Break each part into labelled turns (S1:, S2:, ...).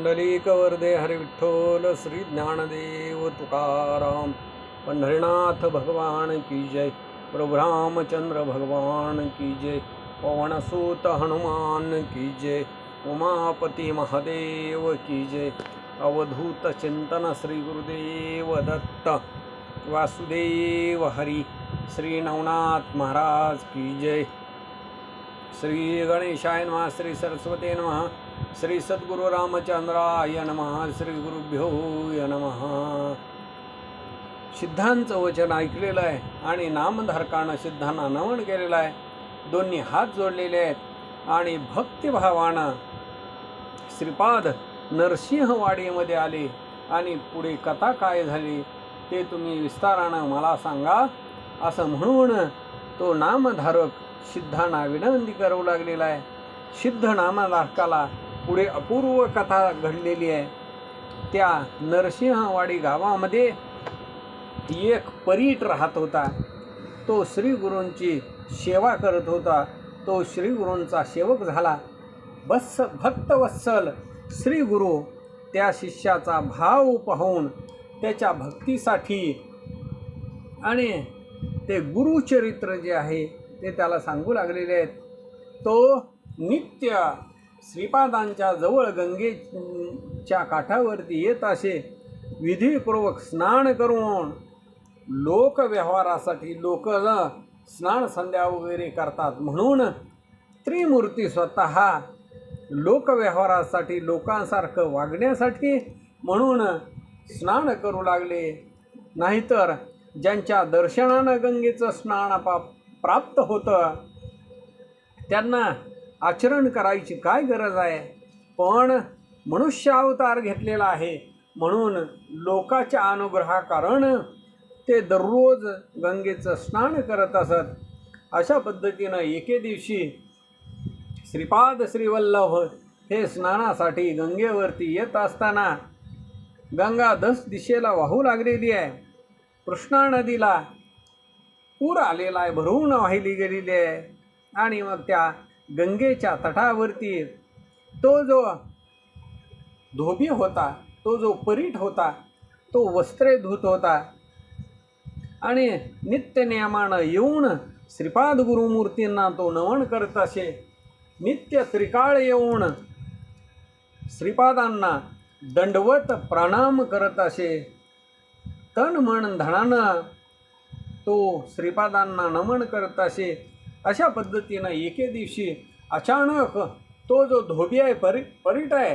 S1: पुंडलिक वरदे हरी श्री ज्ञानदेव तुकाराम। पंढरीनाथ भगवान की जय। प्रभु रामचंद्र भगवान की जय। पवनसूत हनुमान की जय। उमापती महादेव की जय। अवधूत चिंतन श्री गुरुदेव दत्त। वासुदेव हरी। श्री नवनाथ महाराज की जय। श्री गणेशाय नमः श्री सरस्वती नमः श्री सद्गुरु रामचंद्राय नमः श्री गुरुभ्यो नमः। सिद्धांचं वचन ऐकलेलं आहे आणि नामधारकानं सिद्धांना नमन केलेलं आहे. दोन्ही हात जोडलेले आहेत आणि भक्तिभावानं श्रीपाद नरसिंहवाडीमध्ये आले आणि पुढे कथा काय झाली ते तुम्ही विस्तारानं मला सांगा. असं म्हणून तो नामधारक सिद्धांना विनंती करू लागलेला आहे. सिद्ध नामधारकाला पुढे अपूर्व कथा घडलेली आहे. त्या नरसिंहवाडी गावामध्ये एक परीट राहत होता. तो श्रीगुरूंची सेवा करत होता. तो श्रीगुरूंचा सेवक झाला. बस भक्तवत्सल श्रीगुरू त्या शिष्याचा भाव पाहून त्याच्या भक्तीसाठी आणि ते गुरुचरित्र जे आहे ते त्याला सांगू लागलेले आहेत. तो नित्य श्रीपादांच्या जवळ गंगेच्या काठावरती येत असे विधीपूर्वक स्नान करून लोकव्यवहारासाठी लोक स्नान संध्या वगैरे करतात. म्हणून त्रिमूर्ती स्वतः लोकव्यवहारासाठी लोकांसारखं वागण्यासाठी म्हणून स्नान करू लागले. नाहीतर ज्यांच्या दर्शनानं गंगेचं स्नान पा प्राप्त होतं. त्यांना आचरण करायची काय गरज आहे? पण मनुष्य अवतार घेतलेला आहे. म्हणून लोकाच्या अनुग्रहाकारण ते दररोज गंगेचं स्नान करत असत. अशा पद्धतीनं एके दिवशी श्रीपाद श्रीवल्लभ हे स्नानासाठी गंगेवरती येत असताना गंगा दस दिशेला वाहू लागलेली आहे. कृष्णा नदीला पूर आलेला आहे भरून वाहिली गेलेली आहे. आणि मग त्या गंगेच्या तटावरती तो जो धोबी होता तो जो परीट होता तो वस्त्रे धुत होता. आणि नित्यनियमानं येऊन श्रीपाद गुरुमूर्तींना तो नमन करत असे. नित्य त्रिकाळ येऊन श्रीपादांना दंडवत प्रणाम करत असे. तन मन धनानं तो श्रीपादांना नमन करत असे. अशा पद्धतीनं एके दिवशी अचानक तो जो धोबी आहे परि परीट आहे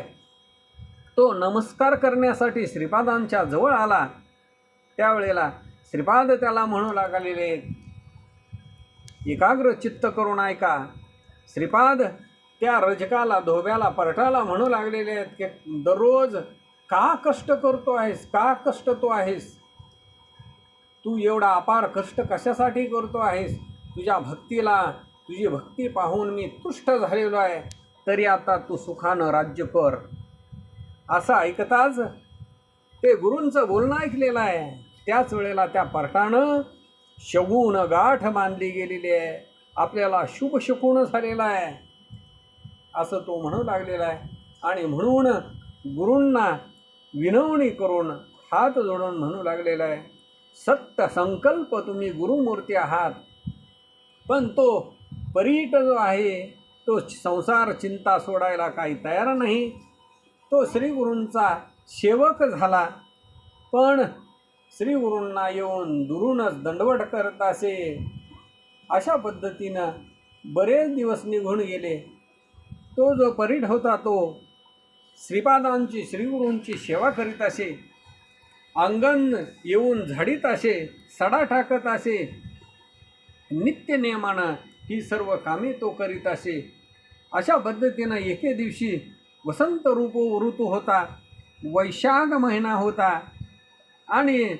S1: तो नमस्कार करण्यासाठी श्रीपादांच्या जवळ आला. त्यावेळेला श्रीपाद त्याला म्हणू लागलेले एकाग्र चित्त करून ऐका श्रीपाद त्या रजकाला धोब्याला परटाला म्हणू लागलेले आहेत की दररोज का कष्ट करतो आहेस? का कष्ट तो आहेस? तू एवढा अपार कष्ट कशासाठी करतो आहेस? तुझ्या भक्तीला तुझी भक्ती पाहून मी तुष्ट झालेलो आहे. तरी आता तू सुखानं राज्य कर. असं ऐकताच ते गुरूंचं बोलणं ऐकलेलं आहे. त्याच वेळेला त्या पार्टानं शगून गाठ मानली गेलेली आहे. आपल्याला शुभ शकून झालेला आहे. असं तो म्हणू लागलेला आहे. आणि म्हणून गुरूंना विनवणी करून हात जोडून म्हणू लागलेला आहे. सत्य संकल्प तुम्ही गुरुमूर्ती आहात. पण तो परीट जो आहे तो संसार चिंता सोडायला काही तयार नाही. तो श्रीगुरूंचा सेवक झाला. पण श्रीगुरूंना येऊन दुरूनच दंडवट करत असे. अशा पद्धतीनं बरेच दिवस निघून गेले. तो जो परीट होता तो श्रीपादांची श्रीगुरूंची सेवा करीत असे. अंगण येऊन झाडीत असे सडा टाकत असे. नित्य नियमानं ही सर्व कामे तो करीत असे. अशा पद्धतीनं एके दिवशी वसंत रूप ऋतू होता वैशाख महिना होता आणि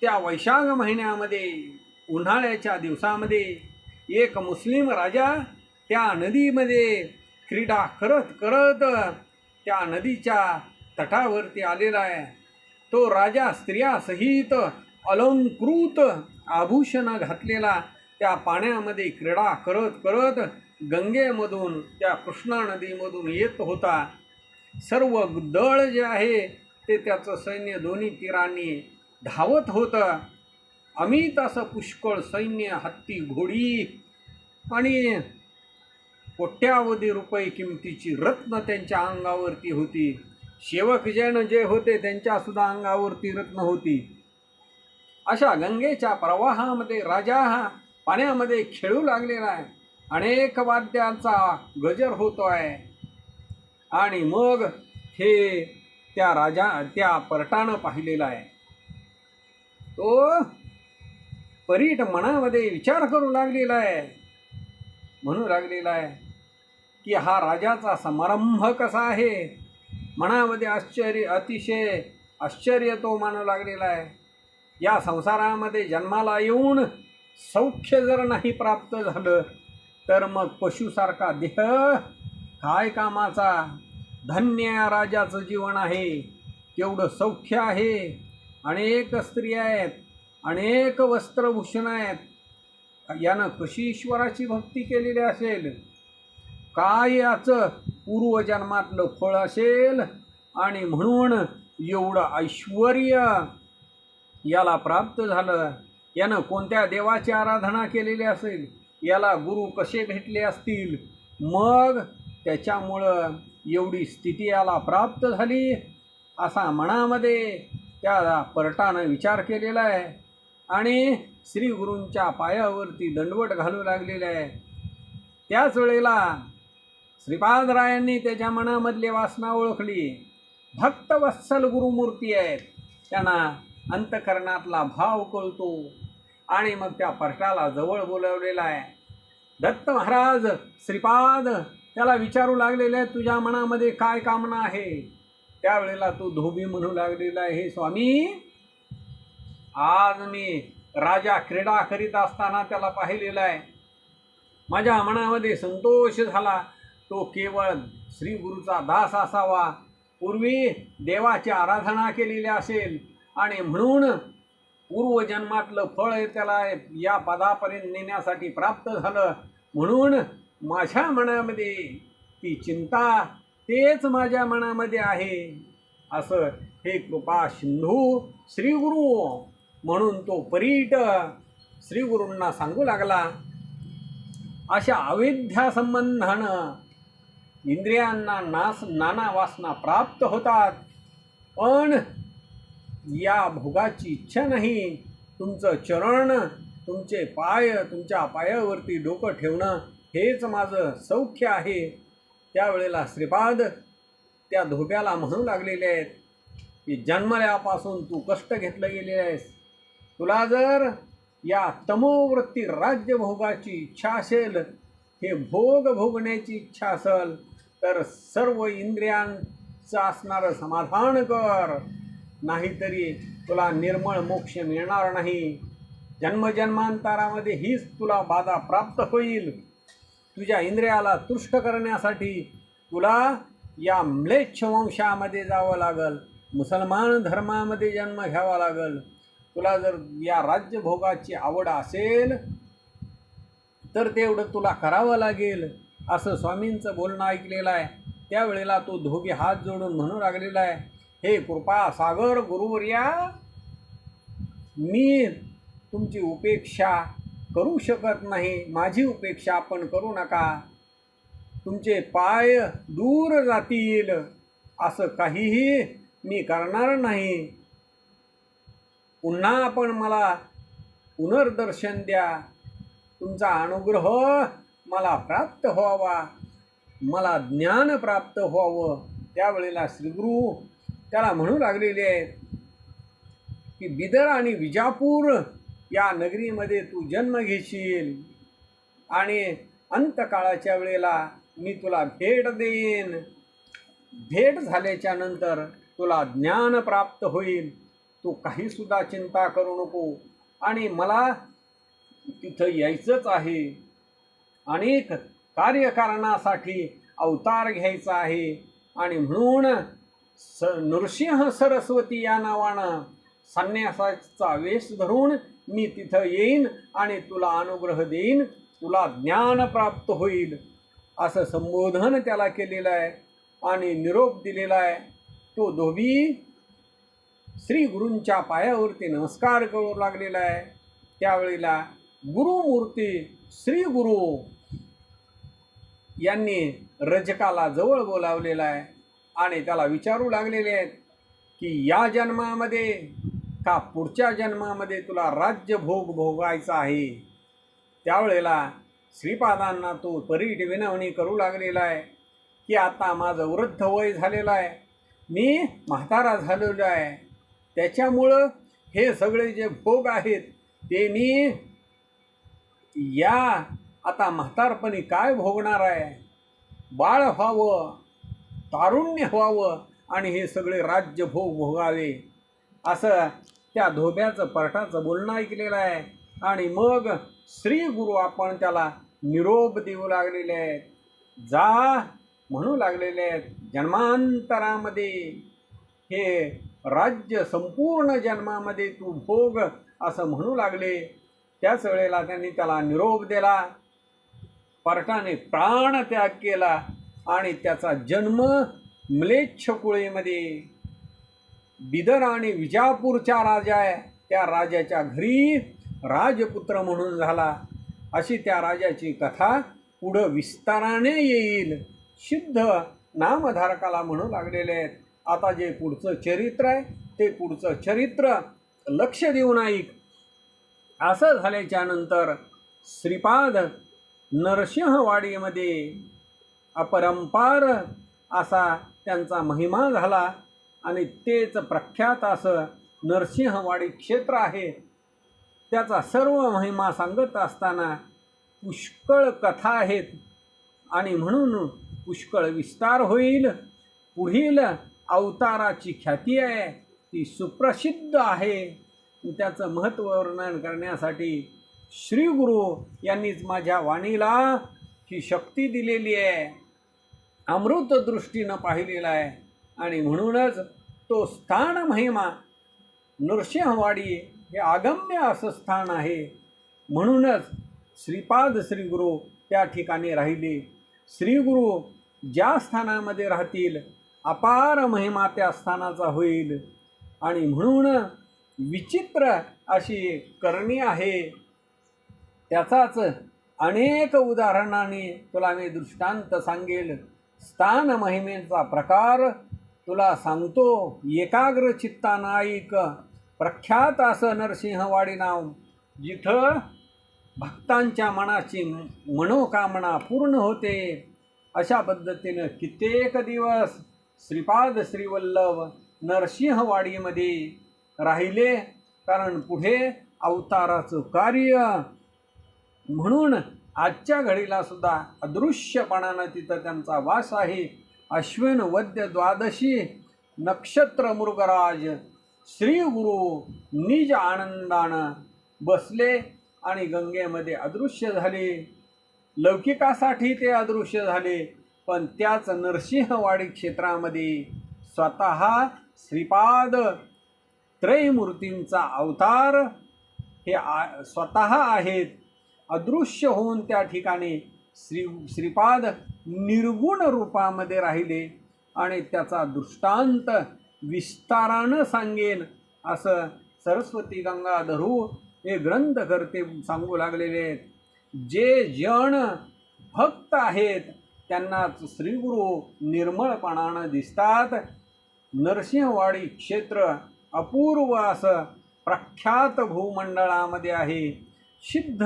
S1: त्या वैशाख महिन्यामध्ये उन्हाळ्याच्या दिवसामध्ये एक मुस्लिम राजा त्या नदीमध्ये क्रीडा करत करत त्या नदीच्या तटावरती आलेला आहे. तो राजा स्त्रियासहित अलंकृत आभूषण घातलेला त्या पाण्यामध्ये क्रीडा करत करत गंगेमधून त्या कृष्णा नदीमधून येत होता. सर्व दळ जे आहे ते त्याचं सैन्य दोन्ही तीरांनी धावत होतं. अमित असं पुष्कळ सैन्य हत्ती घोडी आणि कोट्यावधी रुपये किमतीची रत्न त्यांच्या अंगावरती होती. शेवक जैन जे होते त्यांच्या सुद्धा अंगावरती रत्न होती. अशा गंगेच्या प्रवाहामध्ये राजा हा पाण्यामध्ये खेळू लागलेला आहे. अनेक वाद्यांचा गजर होतो आहे आणि मग हे त्या राजा त्या पर्टानं पाहिलेलं आहे. तो परीट मनामध्ये विचार करू लागलेला आहे. म्हणू लागलेला आहे की हा राजाचा समारंभ कसा आहे? मनामध्ये आश्चर्य अतिशय आश्चर्य तो मानू लागलेला आहे. या संसारामध्ये जन्माला येऊन सौख्य जर नाही प्राप्त झालं तर मग पशुसारखा देह काय कामाचा? धन्य या राजाचं जीवन आहे. केवढं सौख्य आहे. अनेक स्त्रिया आहेत अनेक वस्त्रभूषण आहेत. यानं कशी ईश्वराची भक्ती केलेली असेल? काय याचं? पूर्वजन्मातलं फळ असेल? आणि म्हणून एवढं ऐश्वर याला प्राप्त झालं. यानं कोणत्या देवाची आराधना केलेली असेल? याला गुरु कसे भेटले असतील? मग त्याच्यामुळं एवढी स्थिती याला प्राप्त झाली असा मनामध्ये त्या पर्टानं विचार केलेला आहे. आणि श्री गुरूंच्या पायावरती दंडवट घालू लागलेला आहे. त्याच वेळेला श्रीपादरायांनी त्याच्या मनामधली वासना ओळखली. भक्तवत्सल गुरुमूर्ती आहेत. त्यांना अंतकरणातला भाव कळतो. आणि मग त्या पर्टाला जवळ बोलवलेला आहे. दत्त महाराज श्रीपाद त्याला विचारू लागलेले आहे तुझ्या मनामध्ये काय कामना आहे? त्यावेळेला तो धोबी म्हणू लागलेला आहे हे स्वामी आज मी राजा क्रीडा करीत असताना त्याला पाहिलेला आहे. माझ्या मनामध्ये संतोष झाला. तो केवळ श्री गुरुचा दास असावा. पूर्वी देवाची आराधना केलेली असेल आणि म्हणून पूर्वजन्मातलं फळ त्याला या पदापर्यंत नेण्यासाठी प्राप्त झालं. म्हणून माझ्या मनामध्ये ती चिंता तेच माझ्या मनामध्ये आहे. असं हे कृपा सिंधू श्रीगुरु म्हणून तो परीट श्रीगुरूंना सांगू लागला. अशा अविध्या संबंधानं इंद्रियांना नास नाना वासना प्राप्त होतात. पण या भोगाची इच्छा नाही. तुमचं चरण तुमचे पाय तुमच्या पायावरती डोकं ठेवणं हेच माझं सौख्य आहे. त्यावेळेला श्रीपाद त्या धोब्याला म्हणू लागलेले आहेत की जन्मल्यापासून तू कष्ट घेतलं गेले आहेस. तुला जर या तमोवृत्ती राज्यभोगाची इच्छा असेल हे भोग भोगण्याची इच्छा असेल तर सर्व इंद्रियांचं असणारं समाधान कर. नाहीतरी तुला निर्मळ मोक्ष मिळणार नाही. जन्मजन्मांतरामध्ये हीच तुला बाधा प्राप्त होईल. तुझ्या इंद्रियाला तुष्ट करण्यासाठी तुला या म्लेच्छ वंशामध्ये जावं लागल. मुसलमान धर्मामध्ये जन्म घ्यावा लागल. तुला जर या राज्यभोगाची आवड असेल तर तेवढं तुला करावं लागेल. असं स्वामींचं बोलणं ऐकलेलं आहे. त्यावेळेला तो धोबी हात जोडून म्हणू लागलेला आहे हे कृपा सागर गुरुवर्या मी तुमची उपेक्षा करू शकत नाही माझी उपेक्षा आपण करू नका. तुमचे पाय दूर जातील असं काहीही मी करणार नाही. पुन्हा आपण मला पुनर्दर्शन द्या. तुमचा अनुग्रह मला प्राप्त व्हावा. मला ज्ञान प्राप्त व्हावं. त्यावेळेला श्रीगुरु त्याला म्हणू लागलेले आहेत की बिदर आणि विजापूर या नगरीमध्ये तू जन्म घेशील आणि अंतकाळाच्या वेळेला मी तुला भेट देईन. भेट झाल्याच्यानंतर तुला ज्ञान प्राप्त होईल. तू काहीसुद्धा चिंता करू नको. आणि मला तिथं यायचंच आहे. अनेक कार्यकारणासाठी अवतार घ्यायचा आहे. आणि म्हणून स नृसिंह सरस्वती या नावानं संन्यासाचा वेश धरून मी तिथं येईन आणि तुला अनुग्रह देईन तुला ज्ञान प्राप्त होईल. असं संबोधन त्याला केलेलं आहे आणि निरोप दिलेला आहे. तो धोबी श्री गुरूंच्या पायावरती नमस्कार करू लागलेला आहे. त्यावेळेला गुरुमूर्ती श्री गुरु यांनी रजकाला जवळ बोलावलेला आहे आणि त्याला विचारू लागलेले आहेत की या जन्मामध्ये का पुढच्या जन्मामध्ये तुला राज्य भोग भोगायचा आहे? त्यावेळेला श्रीपादांना तो परीट विनवणी करू लागलेला आहे की आता माझं वृद्ध वय झालेलं आहे. मी म्हातारा झालेलो आहे. त्याच्यामुळं हे सगळे जे भोग आहेत ते मी या आता म्हातारपणी काय भोगणार आहे? बाळ व्हावं तारुण्य व्हावं आणि हे सगळे राज्य भोग भोगावे. असं त्या धोब्याचं परटाचं बोलणं ऐकलेलं आहे. आणि मग श्री गुरु आपण त्याला निरोप देऊ लागलेले आहेत. जा म्हणू लागलेले आहेत जन्मांतरामध्ये. हे राज्य संपूर्ण जन्मामध्ये तू भोग असं म्हणू लागले. त्याच वेळेला त्यांनी त्याला निरोप दिला. परटाने प्राणत्याग केला आणि त्याचा जन्म म्लेच्छ कुळेमध्ये बिदर आणि विजापूरच्या राजा आहे. त्या राजाच्या घरी राजपुत्र म्हणून झाला. अशी त्या राजाची कथा पुढं विस्ताराने येईल. सिद्ध नामधारकाला म्हणू लागलेले आहेत. आता जे पुढचं चरित्र आहे ते पुढचं चरित्र लक्ष देऊन ऐक असं झाल्याच्यानंतर श्रीपाद नरसिंहवाडीमध्ये अपरंपार असा त्यांचा महिमा झाला आणि तेच प्रख्यात असं नरसिंहवाडी क्षेत्र आहे. त्याचा सर्व महिमा सांगत असताना पुष्कळ कथा आहेत आणि म्हणून पुष्कळ विस्तार होईल. पुढील अवताराची ख्याती आहे ती सुप्रसिद्ध आहे. त्याचं महत्त्व वर्णन करण्यासाठी श्री गुरु यांनीच माझ्या वाणीला ही शक्ती दिलेली आहे. अमृत दृष्टीनं पाहिलेला आहे. आणि म्हणूनच तो स्थान महिमा नृसिंहवाडी हे अगम्य असं स्थान आहे. म्हणूनच श्रीपाद श्रीगुरू त्या ठिकाणी राहिले. श्रीगुरु ज्या स्थानामध्ये राहतील अपार महिमा त्या स्थानाचा होईल. आणि म्हणून विचित्र अशी करणी आहे. त्याचाच अनेक उदाहरणाने तुला मी दृष्टांत सांगेल. स्थान महिमेचा प्रकार तुला सांगतो एकाग्र चित्तानं ऐक प्रख्यात असं नरसिंहवाडी नाव जिथं भक्तांच्या मनाची मनोकामना पूर्ण होते. अशा पद्धतीनं कित्येक दिवस श्रीपाद श्रीवल्लभ नरसिंहवाडीमध्ये राहिले कारण पुढे अवताराचं कार्य म्हणून आजच्या घडीला सुद्धा अदृश्यपणानं तिथं त्यांचा वास आहे. अश्विन वद्य द्वादशी नक्षत्र मृगराज श्री गुरु निज आनंदानं बसले आणि गंगेमध्ये अदृश्य झाले. लौकिकासाठी ते अदृश्य झाले पण त्याच नरसिंहवाडी क्षेत्रामध्ये स्वतः श्रीपाद त्रयमूर्तींचा अवतार हे आ स्वतः आहेत. अदृश्य होऊन त्या ठिकाणी श्री श्रीपाद निर्गुण रूपामध्ये राहिले आणि त्याचा दृष्टांत विस्तारानं सांगेन असं सरस्वती गंगाधरू हे ग्रंथकर्ते सांगू लागलेले आहेत. जे जण भक्त आहेत त्यांनाच श्रीगुरु निर्मळपणानं दिसतात. नरसिंहवाडी क्षेत्र अपूर्व असं प्रख्यात भूमंडळामध्ये आहे. सिद्ध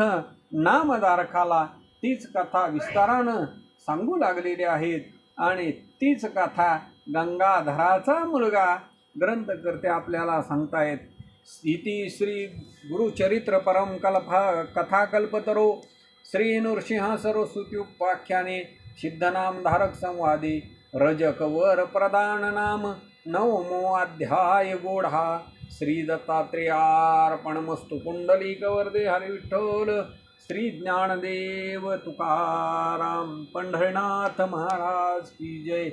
S1: नामधारकाला तीच कथा विस्तारानं सांगू लागलेली आहेत आणि तीच कथा गंगाधराचा मुलगा ग्रंथकर्ते आपल्याला सांगतायत. इति श्री गुरुचरित्र परम कल्पा कथाकल्पतरो श्री नृसिंह सरस्वत्युपाख्याने सिद्धनामधारक संवादे रजकवर प्रदान नाम नवमो अध्याय गोढा. श्री दत्तात्रेयार्पणमस्तु पुंडलिकवर्दे हरिविठ्ठल. श्री ज्ञानदेव तुकाराम पंढरनाथ महाराज की जय।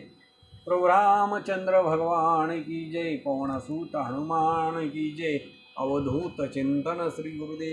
S1: प्रभु रामचंद्र भगवान की जय। पवनसूत हनुमान की जय। अवधूत चिंतन श्री गुरुदेव।